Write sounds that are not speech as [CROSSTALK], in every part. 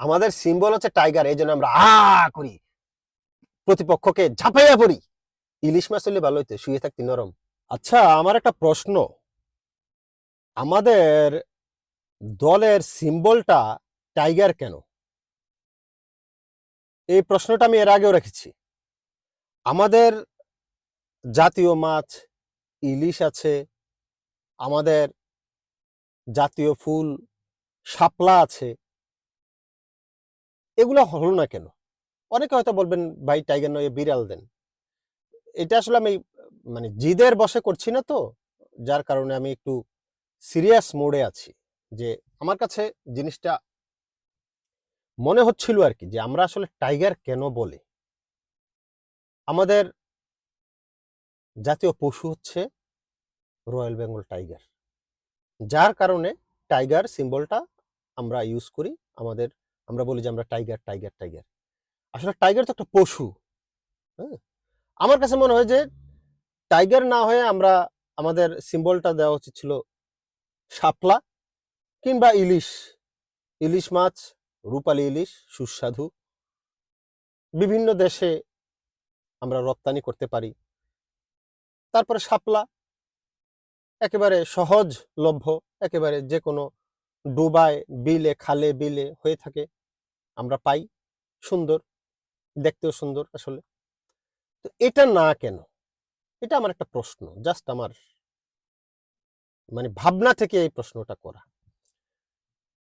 আমাদের সিম্বল হচ্ছে টাইগার এই জন্য আমরা আ করি। প্রতিপক্ষকে ঝাঁপাইয়া পড়ি। ইলিশ মাছ হলে ভালো হইতে, শুয়ে থাকতি নরম। আচ্ছা আমার একটা প্রশ্ন। আমাদের দলের সিম্বলটা টাইগার কেন? এই প্রশ্নটা আমি এর আগেও রেখেছি। আমাদের জাতীয় মাছ, ইলিশ আছে। আমাদের জাতীয় ফুল, শাপলা আছে। এগুলো হলো না কেন? অনেকে হয়তো বলবেন, ভাই, টাইগার নয় বিড়াল দেন। এটা আসলে আমি মানে জিদের বসে করছি না তো, যার কারণে আমি একটু সিরিয়াস মোডে আছি যে আমার কাছে জিনিসটা মনে হচ্ছিল আর কি, যে আমরা আসলে টাইগার কেন বলে? আমাদের জাতীয় পশু হচ্ছে রয়্যাল বেঙ্গল টাইগার, যার কারণে টাইগার সিম্বলটা আমরা ইউজ করি আমাদের আমরা বলি যে আমরা টাইগার টাইগার টাইগার আসলে টাইগার তো একটা পশু হ্যাঁ? আমার কাছে মনে হয় যে টাইগার না হয়ে আমরা আমাদের সিম্বলটা দেওয়া উচিত ছিল শাপলা কিংবা ইলিশ। ইলিশ মাছ, রূপালী ইলিশ, সুস্বাদু। বিভিন্ন দেশে আমরা রপ্তানি করতে পারি। তারপরে শাপলা একেবারে সহজলভ্য, একেবারে যে কোনো ডুবায়, বিলে, খালে, বিলে হয়ে থাকে। আমরা পাই সুন্দর, দেখতেও সুন্দর আসলে। তো এটা না কেন? এটা আমার একটা প্রশ্ন জাস্ট আমার মানে ভাবনা থেকে এই প্রশ্নটা করা।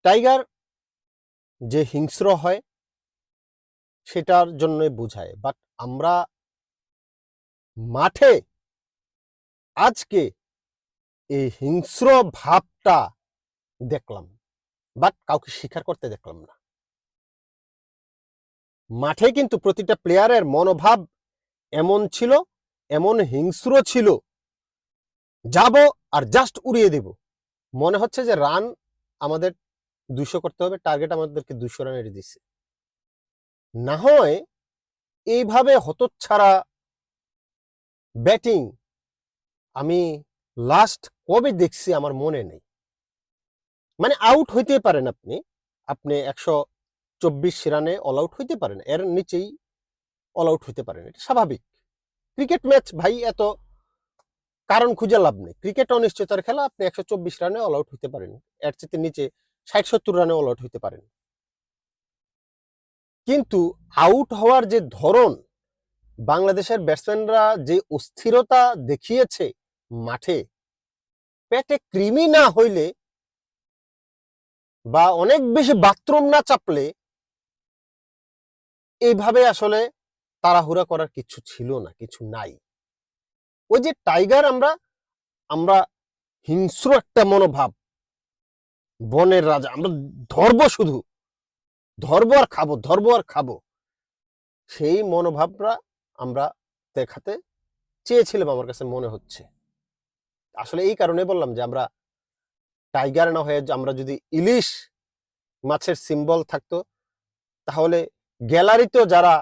টাইগার যে হিংস্র হয়, সেটার জন্যই বোঝায় বাট আমরা মাঠে আজকে এই হিংস্র ভাবটা দেখলাম বাট কাউকে স্বীকার করতে দেখলাম না। মাঠে কিন্তু প্রতিটা প্লেয়ারের মনোভাব এমন ছিল, এমন হিংস্র ছিল। যাব আর জাস্ট উড়িয়ে দেব। মনে হচ্ছে যে রান আমাদের দুশো করতে হবে টার্গেট আমাদেরকে দুশো রানের দিচ্ছে না হয় এইভাবে হতচ্ছাড়া ব্যাটিং আমি লাস্ট কবে দেখছি আমার মনে নেই। মানে আউট হইতে পারেন আপনি। আপনি একশো চব্বিশ রানে অল আউট হইতে পারেন। এর নিচেই অল আউট হইতে পারেন। এটা স্বাভাবিক। ক্রিকেট ম্যাচ ভাই এত কারণ খুঁজে লাভ নেই। ক্রিকেট অনিশ্চয়তার খেলা, আপনি একশো চব্বিশ রানে অল আউট হইতে পারেন। এর চেয়ে নিচে ষাট সত্তর রানে অল আউট হইতে পারেন। কিন্তু আউট হওয়ার যে ধরন, বাংলাদেশের ব্যাটসম্যানরা যে অস্থিরতা দেখিয়েছে মাঠে, পেটে কৃমি না হইলে বা অনেক বেশি বাথরুম না চাপলে এইভাবে আসলে তাড়াহুড়া করার কিছু ছিল না, কিছু নাই। ওই যে টাইগার আমরা আমরা হিংস্র একটা মনোভাব, বনের রাজা, আমরা ধরবো শুধু, ধরবো আর খাব, ধরবো আর খাব, সেই মনোভাবটা আমরা দেখাতে চেয়েছিলাম আমার কাছে মনে হচ্ছে। আসলে এই কারণে বললাম যে আমরা টাইগার না হয়ে আমরা যদি ইলিশ মাছের সিম্বল থাকতো, তাহলে গ্যালারিতেও যারা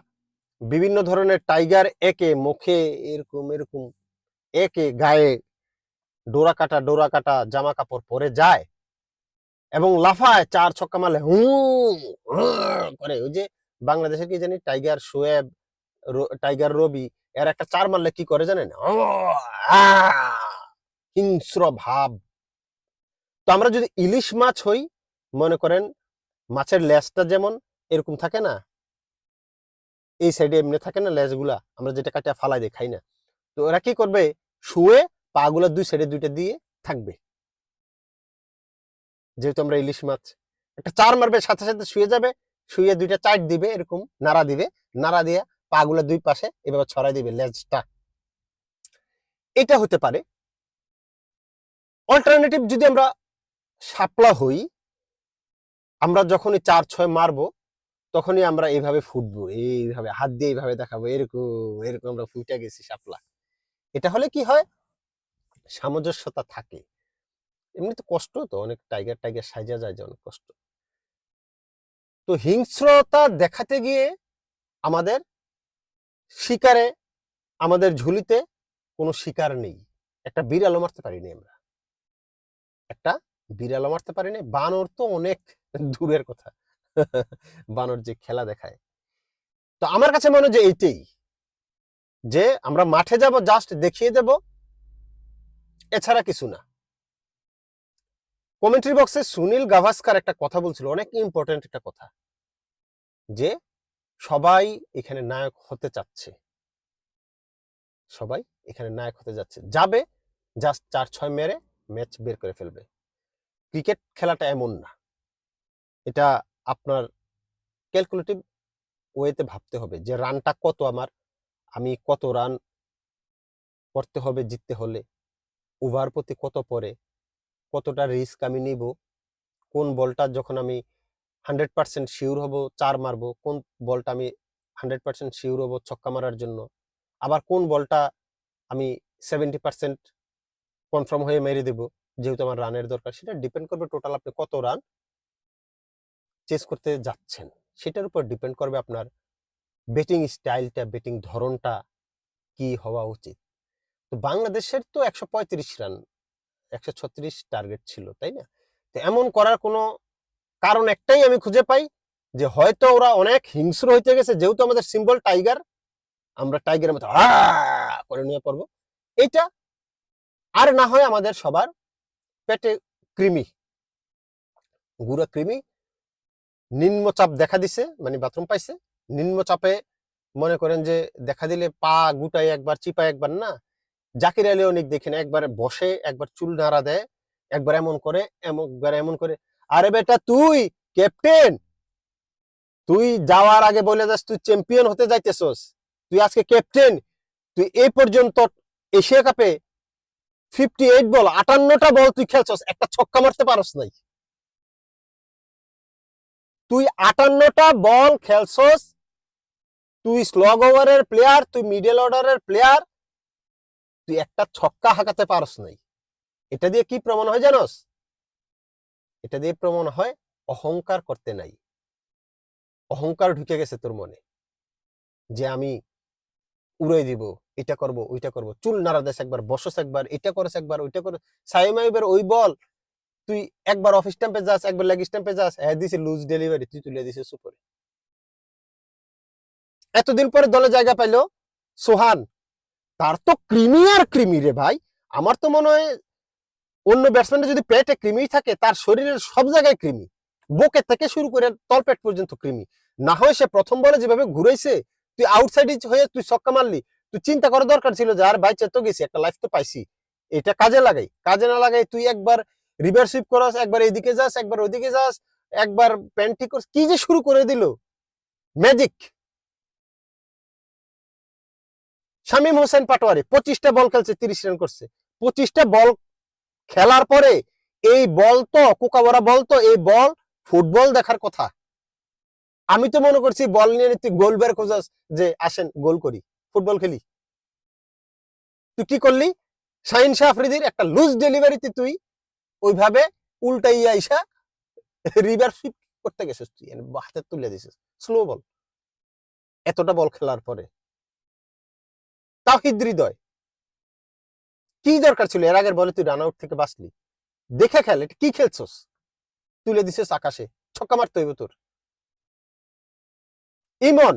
বিভিন্ন ধরনের টাইগার একে মুখে এরকম এরকম, একে গায়ে ডোরা কাটা ডোরা কাটা জামা কাপড় পরে যায় এবং লাফায় চার ছক্কা মারলে হু করে। ওই যে বাংলাদেশের কি জানি টাইগার সোয়েব টাইগার রবি, এর একটা চার মারলে কি করে জানেন? হিংস্র ভাব। তো আমরা যদি ইলিশ মাছ হই, মনে করেন মাছের লেজটা যেমন এরকম থাকে না এই সাইডে এমনি থাকে না, লেজগুলা, আমরা যেটা কাটিয়া ফালাই দিই, খাই না। তো ওরা কি করবে? শুয়ে পা গুলা দুই সাইডে দুইটা দিয়ে থাকবে। যেহেতু আমরা ইলিশ মাছ, একটা চার মারবে, সাথে সাথে শুয়ে যাবে, শুয়ে দুইটা চাট দিবে, এরকম নাড়া দিবে, নাড়া দিয়ে পা গুলা দুই পাশে এভাবে ছড়াই দিবে লেজটা। এটা হতে পারে। অল্টারনেটিভ যদি আমরা শাপলা হই, আমরা যখনই চার, ছয় মারবো তখনই আমরা এইভাবে ফুটবো এইভাবে হাত দিয়ে এইভাবে দেখাবো, এরকম এরকম আমরা ফুটে গেছি শাপলা। এটা হলে কি হয়? সামঞ্জস্যতা থাকে। এমনি তো কষ্ট তো, অনেক টাইগার টাইগার সাজা যায় যে অনেক কষ্ট। তো হিংস্রতা দেখাতে গিয়ে আমাদের শিকারে, আমাদের ঝুলিতে কোনো শিকার নেই। একটা বিড়ালও মারতে পারিনি আমরা। একটা বিড়ালও মারতে পারিনি, বানর তো অনেক দূরের কথা। [LAUGHS] বানর যে খেলা দেখায়। তো আমার কাছে মনে হয় এইটাই, যে আমরা মাঠে যাব জাস্ট দেখিয়ে দেব, এছাড়া কিছু না। কমেন্ট্রি বক্সে সুনীল গাভাস্কার একটা কথা বলছিল, অনেক ইম্পর্টেন্ট একটা কথা, যে সবাই এখানে নায়ক হতে চাচ্ছে। সবাই এখানে নায়ক হতে যাচ্ছে। যাবে জাস্ট চার ছয় মেরে ম্যাচ বের করে ফেলবে। ক্রিকেট খেলাটা এমন না। এটা আপনার ক্যালকুলেটিভ ওয়েতে ভাবতে হবে যে রানটা কত আমার, আমি কত রান করতে হবে জিততে হলে ওভার প্রতি কত পরে কতটা রিস্ক আমি নিব, কোন বলটা যখন আমি হান্ড্রেড পার্সেন্ট শিওর হব চার মারব, কোন বলটা আমি হান্ড্রেড পার্সেন্ট শিওর হব ছক্কা মারার জন্য, আবার কোন বলটা আমি সেভেন্টি পার্সেন্ট কনফার্ম হয়ে মেরে দেব, যেহেতু আমার রানের দরকার, সেটা ডিপেন্ড করবে টোটাল আপনি কত রান চেস করতে যাচ্ছেন, সেটার উপর ডিপেন্ড করবে আপনার বেটিং স্টাইলটা বেটিং ধরনটা কি হওয়া উচিত। তো বাংলাদেশের তো একশো পঁয়ত্রিশ রান একশো ছত্রিশ টার্গেট ছিল, তাই না? তো এমন করার কোনো কারণ একটাই আমি খুঁজে পাই যে হয়তো ওরা অনেক হিংস্র হইতে গেছে, যেহেতু আমাদের সিম্বল টাইগার আমরা টাইগারের মতো করে নিয়ে পড়ব। এটা আর না হয় আমাদের সবার পেটে কৃমি, গুড়া কৃমি নিম্নচাপ দেখা দিছে মানে বাথরুম পাইছে। নিম্নচাপে মনে করেন যে দেখা দিলে পা গুটাই একবার, চিপায় একবার না, জাকির আলী অনেক দেখেন, একবার বসে, একবার চুল নাড়া দেয়, একবার এমন করে একবার এমন করে। আরে বেটা তুই ক্যাপ্টেন তুই যাওয়ার আগে বলে যাস, তুই চ্যাম্পিয়ন হতে যাইতেছস। তুই আজকে ক্যাপ্টেন তুই এই পর্যন্ত এশিয়া কাপে ফিফটি এইট বল, আটান্নটা বল তুই খেলছস, একটা ছক্কা মারতে পারস নাই। তুই আটান্নটা বল খেলছস, তুই স্লগ ওভারের প্লেয়ার তুই মিডল অর্ডারের প্লেয়ার তুই একটা ছক্কা হাঁকাতে পারস নাই। এটা দিয়ে কি প্রমাণ হয় জানোস? এটা দিয়ে প্রমাণ হয় অহংকার করতে নাই। অহংকার ঢুকে গেছে তোর মনে। যে আমি উড়াই দিব, এটা করব, ওইটা করব, চুল নাড়া দেশ একবার, বসস একবার, এটা করেস একবার, ওইটা করে সাইমাইবের ওই বল তুই একবার অফিস স্ট্যাম্পে যাস, একবার লেগ স্ট্যাম্পে যাস হ্যাঁ দিছে লুজ ডেলিভারি তুই তুলে দিছিস সুপরে এতদিন পরে দলে জায়গা পাইলো সোহান। তার তো ক্রিমি আর ক্রিমি রে ভাই। আমার তো মনে হয় অন্য ব্যাটসম্যানের যদি পেটে ক্রিমি থাকে, তার শরীরের সব জায়গায় ক্রিমি বুকে থেকে শুরু করে তলপেট পর্যন্ত ক্রিমি না হয় সে প্রথম বলে যেভাবে ঘুরেছে তুই আউটসাইড হয়ে তুই ছক্কা মারলি। তুই চিন্তা করার দরকার ছিল যে, আর ভাই চেতো গেছি, একটা লাইফ তো পাইছি। এটা কাজে লাগাই। কাজে না লাগাই তুই একবার রিভার সুইপ করাস, একবার এইদিকে যাস, একবার ওইদিকে যাস, একবার প্যান্ট ঠিক করস, কি যে শুরু করে দিল? ম্যাজিক শামীম হোসেন পাটোয়ারি, পঁচিশটা বল খেলছে, তিরিশ রান করছে। পঁচিশটা বল খেলার পরে এই বল তো কোকাবরা বল তো, এই বল ফুটবল দেখার কথা। আমি তো মনে করছি বল নিয়ে তুই গোল বের খোঁজাস যে, আসেন, গোল করি, ফুটবল খেলি। তুই কি করলি? শাহিন শাহ আফ্রিদির একটা লুজ ডেলিভারিতে তুই ওইভাবে উল্টাইয়া আইসা রিভার সুইপ করতে তুই হাতে তুলে দিছিস। স্লো বল এতটা বল খেলার পরে। তাহিদ হৃদয়। কি দরকার ছিল? এর আগের বলে তুই রান আউট থেকে বাঁচলি। দেখে খেল, এটা কি খেলছস? তুলে দিছিস আকাশে। ছক্কা মারতে হইব তোর। ইমন,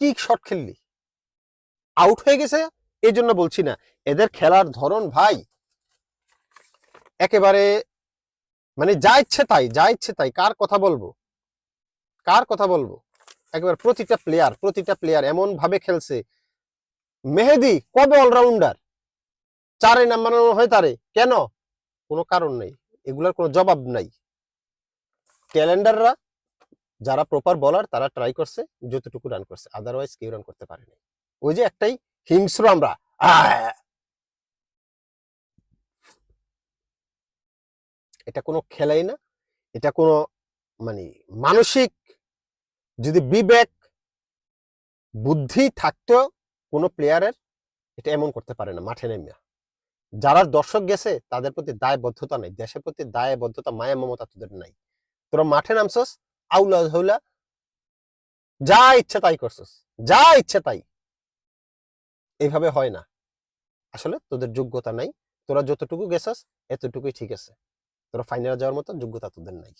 কি শট খেললি? আউট হয়ে গেছে? এই জন্য বলছি না। এদের খেলার ধরন ভাই একেবারে মানে যা ইচ্ছে তাই, যা ইচ্ছে তাই, কার কথা বলব? কার কথা বলব? একেবারে প্রতিটা প্লেয়ার প্রতিটা প্লেয়ার এমন ভাবে খেলছে। মেহেদি কবে অলরাউন্ডার চারে নাম্বার হয় তারে। কেন? কোনো কারণ নেই। এগুলার কোনো জবাব নাই। ক্যালেন্ডাররা যারা প্রপার বলার তারা ট্রাই করছে, যতটুকু রান করছে। আদারওয়াইজ কেউ রান করতে পারেনি। ওই যে একটাই হিংস্র আমরা। এটা কোনো খেলাই না, এটা কোনো মানে মানসিক যদি বিবেক, বুদ্ধি থাকতেও কোনো প্লেয়ারের এটা এমন করতে পারে না, মাঠে নেমে। যারা দর্শক গেছে, তাদের প্রতি দায়বদ্ধতা নেই, দেশের প্রতি দায়বদ্ধতা, মায়া, মমতা তোদের নাই। তোরা মাঠে নামছস, আউলা হৌলা, যা ইচ্ছে তাই করছস, যা ইচ্ছে তাই। এইভাবে হয় না। আসলে তোদের যোগ্যতা নাই, তোরা যতটুকু গেছস, এতটুকুই ঠিক আছে। তোরা ফাইনালে যাওয়ার মতো যোগ্যতা তোদের নাই।